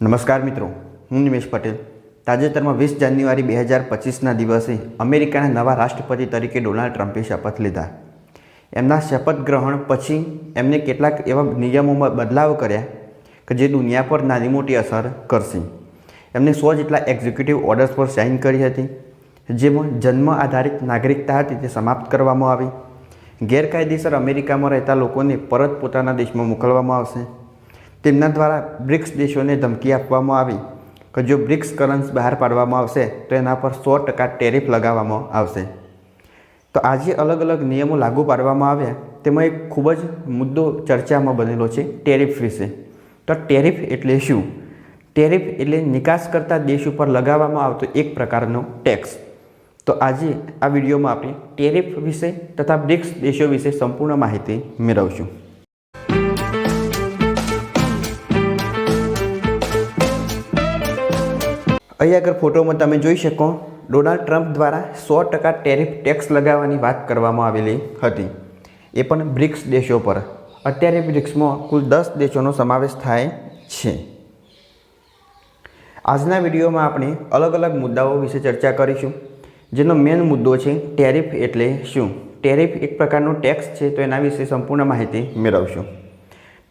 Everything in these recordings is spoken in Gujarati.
નમસ્કાર મિત્રો, હું નિમેશ પટેલ. તાજેતરમાં વીસ જાન્યુઆરી બે હજાર પચીસના દિવસે અમેરિકાના નવા રાષ્ટ્રપતિ તરીકે ડોનાલ્ડ ટ્રમ્પે શપથ લીધા. એમના શપથ ગ્રહણ પછી એમને કેટલાક એવા નિયમોમાં બદલાવ કર્યા કે જે દુનિયા પર નાની મોટી અસર કરશે. એમને સો જેટલા એક્ઝિક્યુટિવ ઓર્ડર્સ પર સાઇન કરી હતી, જેમાં જન્મ આધારિત નાગરિકતા હતી તે સમાપ્ત કરવામાં આવી. ગેરકાયદેસર અમેરિકામાં રહેતા લોકોને પરત પોતાના દેશમાં મોકલવામાં આવશે. તેમના દ્વારા બ્રિક્સ દેશોને ધમકી આપવામાં આવી કે જો બ્રિક્સ કરન્સ બહાર પાડવામાં આવશે, તો એના પર સો ટકા ટેરિફ લગાવવામાં આવશે. તો આજે અલગ અલગ નિયમો લાગુ પાડવામાં આવ્યા. તેમાં એક ખૂબ જ મુદ્દો ચર્ચામાં બનેલો છે, ટેરિફ વિશે. તો ટેરિફ એટલે શું? ટેરિફ એટલે નિકાસ કરતા દેશ ઉપર લગાવવામાં આવતો એક પ્રકારનો ટેક્સ. તો આજે આ વિડીયોમાં આપણે ટેરિફ વિશે તથા બ્રિક્સ દેશો વિશે સંપૂર્ણ માહિતી મેળવશું. અહીં આગળ ફોટોમાં તમે જોઈ શકો, ડોનાલ્ડ ટ્રમ્પ દ્વારા સો ટકા ટેરિફ ટેક્સ લગાવવાની વાત કરવામાં આવેલી હતી. એ પણ બ્રિક્સ દેશો પર. અત્યારે બ્રિક્સમાં કુલ દસ દેશોનો સમાવેશ થાય છે. આજના વિડીયોમાં આપણે અલગ અલગ મુદ્દાઓ વિશે ચર્ચા કરીશું. જેનો મેઇન મુદ્દો છે ટેરિફ એટલે શું? ટેરિફ એક પ્રકારનો ટેક્સ છે તો એના વિશે સંપૂર્ણ માહિતી મેળવશું.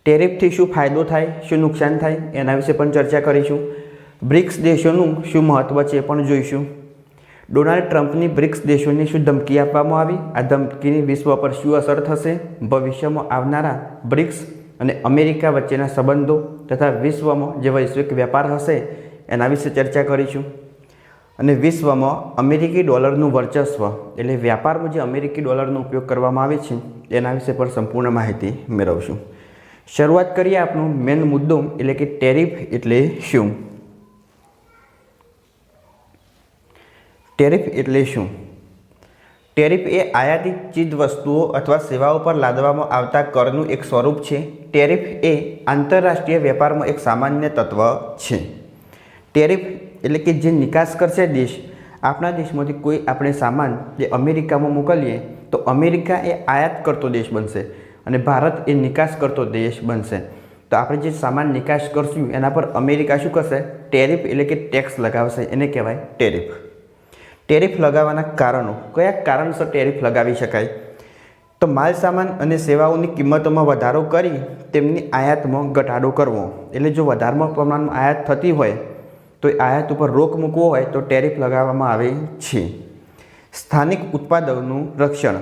ટેરિફથી શું ફાયદો થાય, શું નુકસાન થાય એના વિશે પણ ચર્ચા કરીશું. બ્રિક્સ દેશોનું શું મહત્ત્વ છે પણ જોઈશું. ડોનાલ્ડ ટ્રમ્પની બ્રિક્સ દેશોને શું ધમકી આપવામાં આવી? આ ધમકીની વિશ્વ પર શું અસર થશે? ભવિષ્યમાં આવનારા બ્રિક્સ અને અમેરિકા વચ્ચેના સંબંધો તથા વિશ્વમાં જે વૈશ્વિક વેપાર હશે એના વિશે ચર્ચા કરીશું. અને વિશ્વમાં અમેરિકી ડોલરનું વર્ચસ્વ એટલે વ્યાપારમાં જે અમેરિકી ડોલરનો ઉપયોગ કરવામાં આવે છે એના વિશે પણ સંપૂર્ણ માહિતી મેળવશું. શરૂઆત કરીએ આપણો મેન મુદ્દો એટલે કે ટેરિફ એટલે શું? ટેરિફ એટલે શું? ટેરિફ એ આયાતિત ચીજ વસ્તુઓ અથવા સેવાઓ પર લાદવામાં આવતા કરનું એક સ્વરૂપ છે. ટેરિફ એ આંતરરાષ્ટ્રીય વેપારમાં એક સામાન્ય તત્વ છે. ટેરિફ એટલે કે જે નિકાસ કરશે દેશ. આપણા દેશમાંથી કોઈ આપણે સામાન જે અમેરિકામાં મોકલીએ, તો અમેરિકા એ આયાત કરતો દેશ બનશે અને ભારત એ નિકાસ કરતો દેશ બનશે. તો આપણે જે સામાન નિકાસ કરશું, એના પર અમેરિકા શું કરશે? ટેરિફ એટલે કે ટેક્સ લગાવશે. એને કહેવાય ટેરિફ. ટેરિફ લગાવવાના કારણો, કયા કારણસર ટેરિફ લગાવી શકાય? તો માલ સામાન અને સેવાઓની કિંમતોમાં વધારો કરી તેમની આયાતમાં ઘટાડો કરવો. એટલે જો વધારમાં પ્રમાણમાં આયાત થતી હોય, તો એ આયાત ઉપર રોક મૂકવો હોય, તો ટેરિફ લગાવવામાં આવે છે. સ્થાનિક ઉત્પાદનનું રક્ષણ.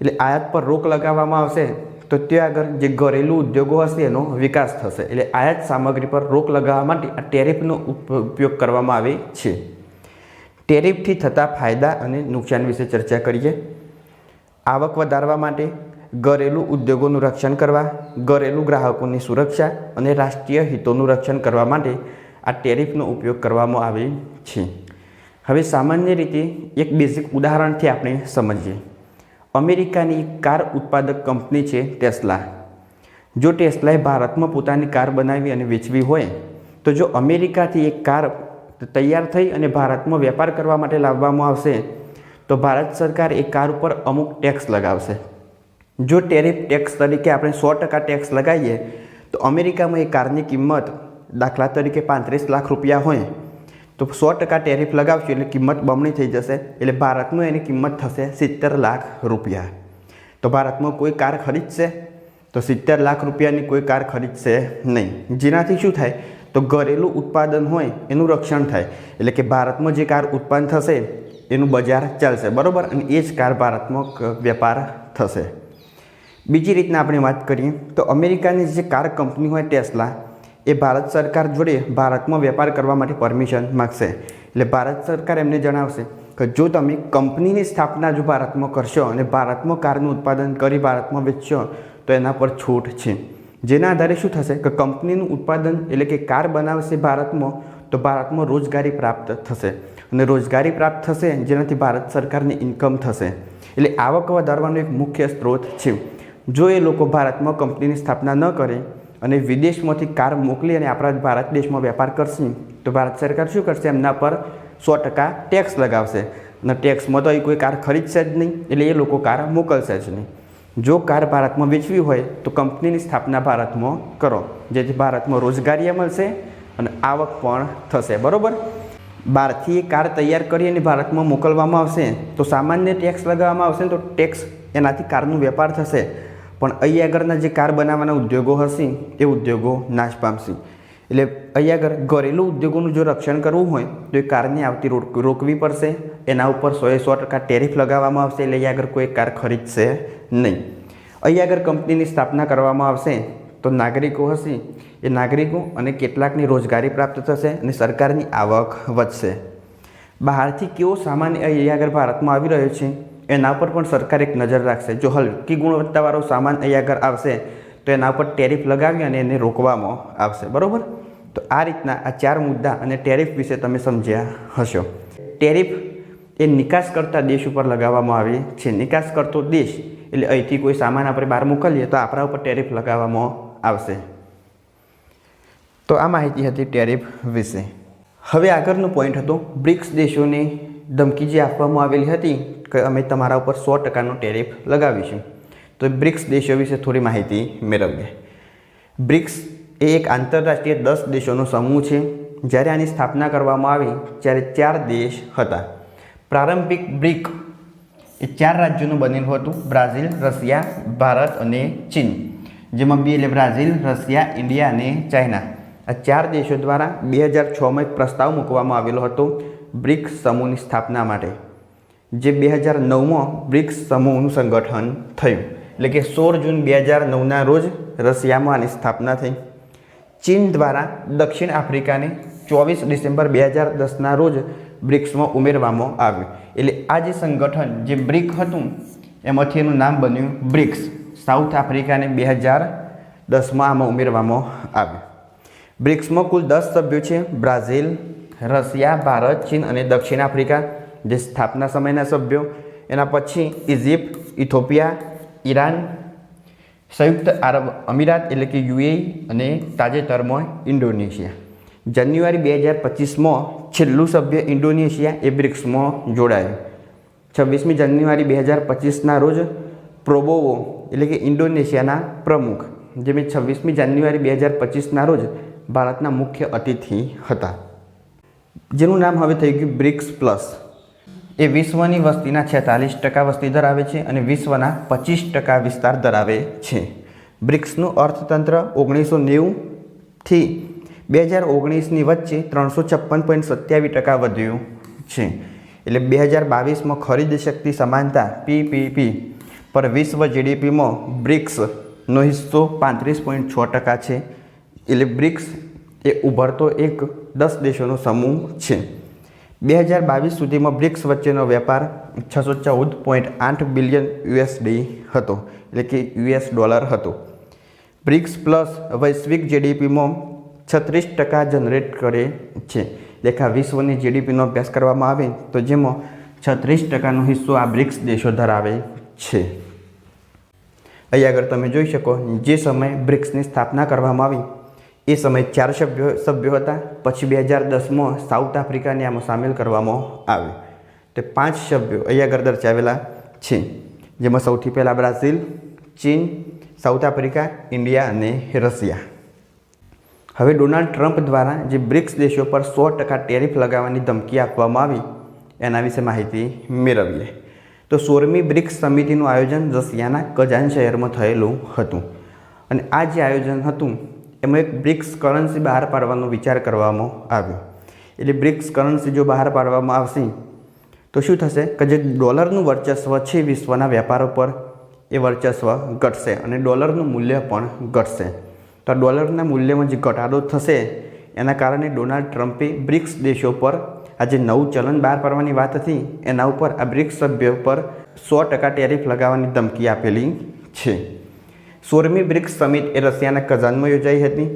એટલે આયાત પર રોક લગાવવામાં આવશે, તો ત્યાં આગળ જે ઘરેલું ઉદ્યોગો હશે, એનો વિકાસ થશે. એટલે આયાત સામગ્રી પર રોક લગાવવા માટે આ ટેરિફનો ઉપયોગ કરવામાં આવે છે. ટેરિફથી થતા ફાયદા અને નુકસાન વિશે ચર્ચા કરીએ. આવક વધારવા માટે ઘરેલું ઉદ્યોગોનું રક્ષણ કરવા, ઘરેલું ગ્રાહકોની સુરક્ષા અને રાષ્ટ્રીય હિતોનું રક્ષણ કરવા માટે આ ટેરિફનો ઉપયોગ કરવામાં આવે છે. હવે સામાન્ય રીતે એક બેઝિક ઉદાહરણથી આપણે સમજીએ. અમેરિકાની કાર ઉત્પાદક કંપની છે ટેસ્લા. જો ટેસ્લાએ ભારતમાં પોતાની કાર બનાવી અને વેચવી હોય, તો જો અમેરિકાથી એક કાર તૈયાર થઈ અને ભારતમાં વેપાર કરવા માટે લાવવામાં આવશે, તો ભારત સરકાર એ કાર ઉપર અમુક ટેક્સ લગાવશે. જો ટેરિફ ટેક્સ તરીકે આપણે સો ટકા ટેક્સ લગાવીએ, તો અમેરિકામાં એ કારની કિંમત દાખલા તરીકે પાંત્રીસ લાખ રૂપિયા હોય, તો સો ટકા ટેરિફ લગાવશું એટલે કિંમત બમણી થઈ જશે, એટલે ભારતનું એની કિંમત થશે સિત્તેર લાખ રૂપિયા. તો ભારતમાં કોઈ કાર ખરીદશે? તો સિત્તેર લાખ રૂપિયાની કોઈ કાર ખરીદશે નહીં. જેનાથી શું થાય? તો ઘરેલું ઉત્પાદન હોય, એનું રક્ષણ થાય. એટલે કે ભારતમાં જે કાર ઉત્પન્ન થશે, એનું બજાર ચાલશે. બરાબર? અને એ જ કાર ભારતમાં વેપાર થશે. બીજી રીતના આપણે વાત કરીએ, તો અમેરિકાની જે કાર કંપની હોય ટેસ્લા, એ ભારત સરકાર જોડે ભારતમાં વેપાર કરવા માટે પરમિશન માગશે. એટલે ભારત સરકાર એમને જણાવશે કે જો તમે કંપનીની સ્થાપના જો ભારતમાં કરશો અને ભારતમાં કારનું ઉત્પાદન કરી ભારતમાં વેચશો, તો એના પર છૂટ છે. જેના આધારે શું થશે કે કંપનીનું ઉત્પાદન એટલે કે કાર બનાવશે ભારતમાં, તો ભારતમાં રોજગારી પ્રાપ્ત થશે. અને રોજગારી પ્રાપ્ત થશે જેનાથી ભારત સરકારની ઇન્કમ થશે. એટલે આવક વધારવાનો એક મુખ્ય સ્ત્રોત છે. જો એ લોકો ભારતમાં કંપનીની સ્થાપના ન કરે અને વિદેશમાંથી કાર મોકલી અને આપણા ભારત દેશમાં વેપાર કરશે, તો ભારત સરકાર શું કરશે? એમના પર સો ટકા ટેક્સ લગાવશે. અને ટેક્સમાં તો એ કોઈ કાર ખરીદશે જ નહીં. એટલે એ લોકો કાર મોકલશે જ નહીં. જો કાર ભારતમાં વેચવી હોય તો કંપનીની સ્થાપના ભારતમાં કરો. જેથી ભારતમાં રોજગારીએ મળશે અને આવક પણ થશે. બરાબર? બહારથી કાર તૈયાર કરી અને ભારતમાં મોકલવામાં આવશે, તો સામાન્ય ટેક્સ લગાવવામાં આવશે તો ટેક્સ એનાથી કારનું વેપાર થશે. પણ અહીં આગળના જે કાર બનાવવાના ઉદ્યોગો હશે, એ ઉદ્યોગો નાશ પામશે. એટલે અહીંયા આગળ ઘરેલું ઉદ્યોગોનું જો રક્ષણ કરવું હોય, તો એ કારની આવતી રોક, રોકવી પડશે. એના ઉપર સોએ સો ટકા ટેરિફ લગાવવામાં આવશે એટલે અહીંયા આગળ કોઈ કાર ખરીદશે નહીં. અહીંયા આગળ કંપનીની સ્થાપના કરવામાં આવશે તો નાગરિકો હશે. એ નાગરિકો અને કેટલાકની રોજગારી પ્રાપ્ત થશે અને સરકારની આવક વધશે. બહારથી કેવો સામાન અહીંયા આગળ ભારતમાં આવી રહ્યો છે, એના પર પણ સરકાર એક નજર રાખશે. જો હલકી ગુણવત્તાવાળો સામાન અહીંયા આગળ આવશે, તો એના ઉપર ટેરિફ લગાવી અને એને રોકવામાં આવશે. બરાબર? તો આ રીતના આ ચાર મુદ્દા અને ટેરિફ વિશે તમે સમજ્યા હશો. ટેરિફ એ નિકાસ કરતા દેશ ઉપર લગાવવામાં આવે છે. નિકાસ કરતો દેશ એટલે અહીંથી કોઈ સામાન આપણે બહાર મોકલીએ તો આપણા ઉપર ટેરિફ લગાવવામાં આવશે. તો આ માહિતી હતી ટેરિફ વિશે. હવે આગળનો પોઈન્ટ હતો બ્રિક્સ દેશોને ધમકી જે આપવામાં આવેલી હતી કે અમે તમારા ઉપર સો ટકાનો ટેરિફ લગાવીશું. તો બ્રિક્સ દેશો વિશે થોડી માહિતી મેળવીએ. બ્રિક્સ એ એક આંતરરાષ્ટ્રીય દસ દેશોનો સમૂહ છે. જ્યારે આની સ્થાપના કરવામાં આવી, ત્યારે ચાર દેશ હતા. પ્રારંભિક બ્રિક એ ચાર રાજ્યોનું બનેલું હતું. બ્રાઝિલ, રશિયા, ભારત અને ચીન. જેમાં બે એટલે બ્રાઝિલ, રશિયા, ઇન્ડિયા અને ચાઇના. આ ચાર દેશો દ્વારા બે હજાર છમાં એક પ્રસ્તાવ મૂકવામાં આવેલો હતો બ્રિક્સ સમૂહની સ્થાપના માટે. જે બે હજાર નવમાં બ્રિક્સ સમૂહનું સંગઠન થયું. એટલે કે સોળ જૂન બે હજાર નવના રોજ રશિયામાં આની સ્થાપના થઈ. ચીન દ્વારા દક્ષિણ આફ્રિકાને ચોવીસ ડિસેમ્બર બે હજાર દસના રોજ બ્રિક્સમાં ઉમેરવામાં આવ્યું. એટલે આ જે સંગઠન જે બ્રિક હતું, એમાંથી એનું નામ બન્યું બ્રિક્સ. સાઉથ આફ્રિકાને બે હજાર દસમાં આમાં ઉમેરવામાં આવ્યું. બ્રિક્સમાં કુલ દસ સભ્યો છે, બ્રાઝિલ, રશિયા, ભારત, ચીન અને દક્ષિણ આફ્રિકા જે સ્થાપના સમયના સભ્યો. એના પછી ઇજિપ્ત ઇથોપિયા, ઈરાન સંયુક્ત આરબ અમીરાત એટલે કે યુએ અને તાજેતરમાં ઇન્ડોનેશિયા. જાન્યુઆરી બે હજાર પચીસમાં છેલ્લું સભ્ય ઇન્ડોનેશિયા એ બ્રિક્સમાં જોડાયું. છવ્વીસમી જાન્યુઆરી બે હજાર પચીસના રોજ પ્રોબોવો એટલે કે ઇન્ડોનેશિયાના પ્રમુખ, જે મેં છવ્વીસમી જાન્યુઆરી બે હજાર પચીસના રોજ ભારતના મુખ્ય અતિથિ હતા. જેનું નામ હવે થઈ ગયું બ્રિક્સ પ્લસ. એ વિશ્વની વસ્તીના છેતાલીસ ટકા વસ્તી ધરાવે છે અને વિશ્વના પચીસ ટકા વિસ્તાર ધરાવે છે. બ્રિક્સનું અર્થતંત્ર ઓગણીસો નેવુંથી બે હજાર ઓગણીસની વચ્ચે ત્રણસો છપ્પન પોઈન્ટ સત્યાવીસ ટકા વધ્યું છે. એટલે બે હજાર બાવીસમાં ખરીદ શક્તિ સમાનતા પીપીપી પર વિશ્વ જીડીપીમાં બ્રિક્સનો હિસ્સો પાંત્રીસ પોઈન્ટ છ ટકા છે. એટલે બ્રિક્સ એ ઉભરતો એક દસ દેશોનો સમૂહ છે. બે હજાર બાવીસ સુધીમાં બ્રિક્સ વચ્ચેનો વેપાર છસો ચૌદ પોઈન્ટ આઠ બિલિયન યુએસડી હતો, એટલે કે યુએસ ડોલર હતો. બ્રિક્સ પ્લસ વૈશ્વિક જીડીપીમાં છત્રીસ ટકા જનરેટ કરે છે. દેખા વિશ્વની જીડીપીનો અભ્યાસ કરવામાં આવે તો જેમાં છત્રીસ ટકાનો હિસ્સો આ બ્રિક્સ દેશો ધરાવે છે. અહીં આગળ તમે જોઈ શકો, જે સમયે બ્રિક્સની સ્થાપના કરવામાં આવી એ સમયે ચાર સભ્યો સભ્યો હતા. પછી બે હજાર દસમાં સાઉથ આફ્રિકાને આમાં સામેલ કરવામાં આવ્યું. તે પાંચ સભ્યો અહીંયા આગળ દર્શાવેલા છે. જેમાં સૌથી પહેલાં Brazil, Cheen, South Africa, India અને રશિયા. હવે ડોનાલ્ડ ટ્રમ્પ દ્વારા જે બ્રિક્સ દેશો પર સો ટકા ટેરિફ લગાવવાની ધમકી આપવામાં આવી, એના વિશે માહિતી મેળવીએ. તો સોળમી બ્રિક્સ સમિતિનું આયોજન રશિયાના કજાન શહેરમાં થયેલું હતું. અને આ જે આયોજન હતું એમાં એક બ્રિક્સ કરન્સી બહાર પાડવાનો વિચાર કરવામાં આવ્યો. એટલે બ્રિક્સ કરન્સી જો બહાર પાડવામાં આવશે, તો શું થશે કે જે ડોલરનું વર્ચસ્વ છે વિશ્વના વેપારો પર એ વર્ચસ્વ ઘટશે અને ડોલરનું મૂલ્ય પણ ઘટશે. તો ડોલરના મૂલ્યમાં જે ઘટાડો થશે, એના કારણે ડોનાલ્ડ ટ્રમ્પે બ્રિક્સ દેશો પર આ જે નવું ચલણ બહાર પાડવાની વાત હતી. એના ઉપર આ બ્રિક્સ સભ્યો પર સો ટકા ટેરિફ લગાવવાની ધમકી આપેલી છે. સોળમી બ્રિક્સ સમિટ એ રશિયાના કઝાનમાં યોજાઈ હતી.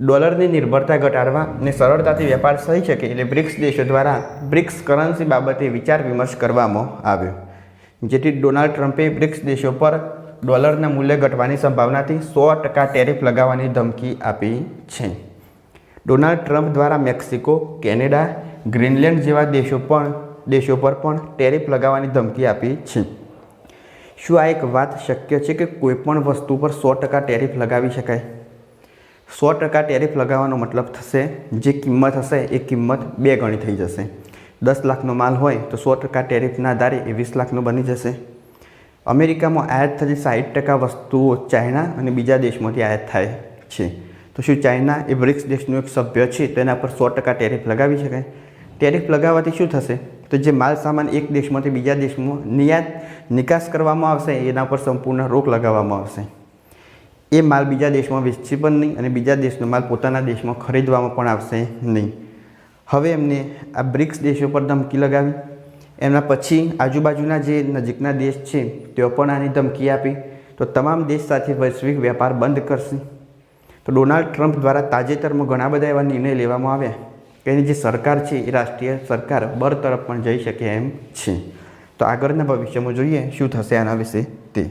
ડોલરની નિર્ભરતા ઘટાડવા અને સરળતાથી વેપાર થઈ શકે એટલે બ્રિક્સ દેશો દ્વારા બ્રિક્સ કરન્સી બાબતે વિચાર વિમર્શ કરવામાં આવ્યો. જેથી ડોનાલ્ડ ટ્રમ્પે બ્રિક્સ દેશો પર ડોલરના મૂલ્ય ઘટવાની સંભાવનાથી સો ટકા ટેરિફ લગાવવાની ધમકી આપી છે. ડોનાલ્ડ ટ્રમ્પ દ્વારા મેક્સિકો, કેનેડા, ગ્રીનલેન્ડ જેવા દેશો પણ, દેશો પર પણ ટેરિફ લગાવવાની ધમકી આપી છે. શું આ એક વાત શક્ય છે કે કોઈપણ વસ્તુ પર સો ટકા ટેરિફ લગાવી શકાય? સો ટકા ટેરિફ લગાવવાનો મતલબ થશે, જે કિંમત હશે એ કિંમત બે ગણી થઈ જશે. દસ લાખનો માલ હોય તો સો ટકા ટેરિફના આધારે એ વીસ લાખનો બની જશે. અમેરિકામાં આયાત થતી સાઠ ટકા વસ્તુઓ ચાઇના અને બીજા દેશમાંથી આયાત થાય છે. તો શું ચાઇના એ બ્રિક્સ દેશનું એક સભ્ય છે તો એના પર સો ટકા ટેરિફ લગાવી શકાય? ટેરિફ લગાવવાથી શું થશે? તો જે માલ સામાન એક દેશમાંથી બીજા દેશમાં નિયાત નિકાસ કરવામાં આવશે, એના પર સંપૂર્ણ રોક લગાવવામાં આવશે. એ માલ બીજા દેશમાં વેચશે પણ નહીં અને બીજા દેશનો માલ પોતાના દેશમાં ખરીદવામાં પણ આવશે નહીં. હવે એમને આ બ્રિક્સ દેશો પર ધમકી લગાવી. એમના પછી આજુબાજુના જે નજીકના દેશ છે, તેઓ પણ આની ધમકી આપી. તો તમામ દેશ સાથે વૈશ્વિક વેપાર બંધ કરશે. તો ડોનાલ્ડ ટ્રમ્પ દ્વારા તાજેતરમાં ઘણા બધા એવા નિર્ણય લેવામાં આવ્યા. કે એની જે સરકાર છે એ રાષ્ટ્રીય સરકાર બર તરફ પણ જઈ શકે એમ છે. તો આગળના ભવિષ્યમાં જોઈએ શું થશે આના વિશે તે.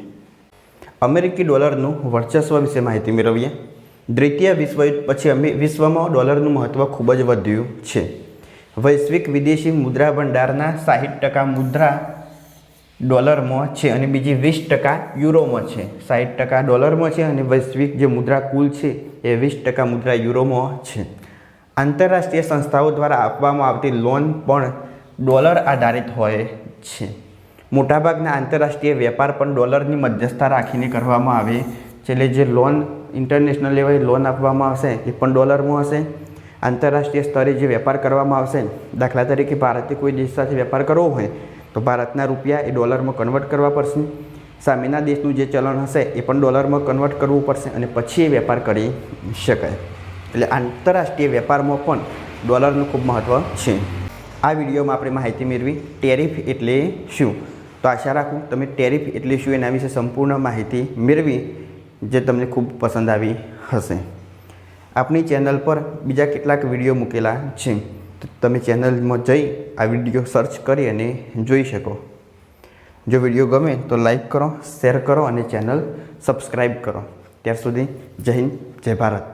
અમેરિકી ડોલરનું વર્ચસ્વ વિશે માહિતી મેળવીએ. દ્વિતીય વિશ્વયુદ્ધ પછી અમે વિશ્વમાં ડોલરનું મહત્ત્વ ખૂબ જ વધ્યું છે. વૈશ્વિક વિદેશી મુદ્રા ભંડારના સાહીઠ ટકા મુદ્રા ડોલરમાં છે અને બીજી વીસ ટકા યુરોમાં છે. સાહીઠ ટકા ડોલરમાં છે અને વૈશ્વિક જે મુદ્રા કુલ છે એ વીસ ટકા મુદ્રા યુરોમાં છે. આંતરરાષ્ટ્રીય સંસ્થાઓ દ્વારા આપવામાં આવતી લોન પણ ડોલર આધારિત હોય છે. મોટાભાગના આંતરરાષ્ટ્રીય વેપાર પણ ડોલરની મધ્યસ્થતા રાખીને કરવામાં આવે છે. એટલે જે લોન ઇન્ટરનેશનલ લેવલે લોન આપવામાં આવશે, એ પણ ડોલરમાં હશે. આંતરરાષ્ટ્રીય સ્તરે જે વેપાર કરવામાં આવશે, દાખલા તરીકે ભારતે કોઈ દેશ સાથે વેપાર કરવો હોય, તો ભારતના રૂપિયા એ ડોલરમાં કન્વર્ટ કરવા પડશે. સામેના દેશનું જે ચલણ હશે, એ પણ ડોલરમાં કન્વર્ટ કરવું પડશે અને પછી એ વેપાર કરી શકાય. એટલે આંતરરાષ્ટ્રીય વેપારમાં પણ ડોલરનું ખૂબ મહત્ત્વ છે. આ વિડીયોમાં આપણે માહિતી મેળવી ટેરિફ એટલે શું? તો આશા રાખું તમે ટેરિફ એટલે શું એના વિશે સંપૂર્ણ માહિતી મેળવી જે તમને ખૂબ પસંદ આવી હશે. આપણી ચેનલ પર બીજા કેટલાક વીડિયો મૂકેલા છે. તો તમે ચેનલમાં જઈ આ વીડિયો સર્ચ કરી અને જોઈ શકો. જો વીડિયો ગમે તો લાઈક કરો, શેર કરો અને ચેનલ સબસ્ક્રાઈબ કરો. ત્યાર સુધી જય હિન્દ, જય ભારત.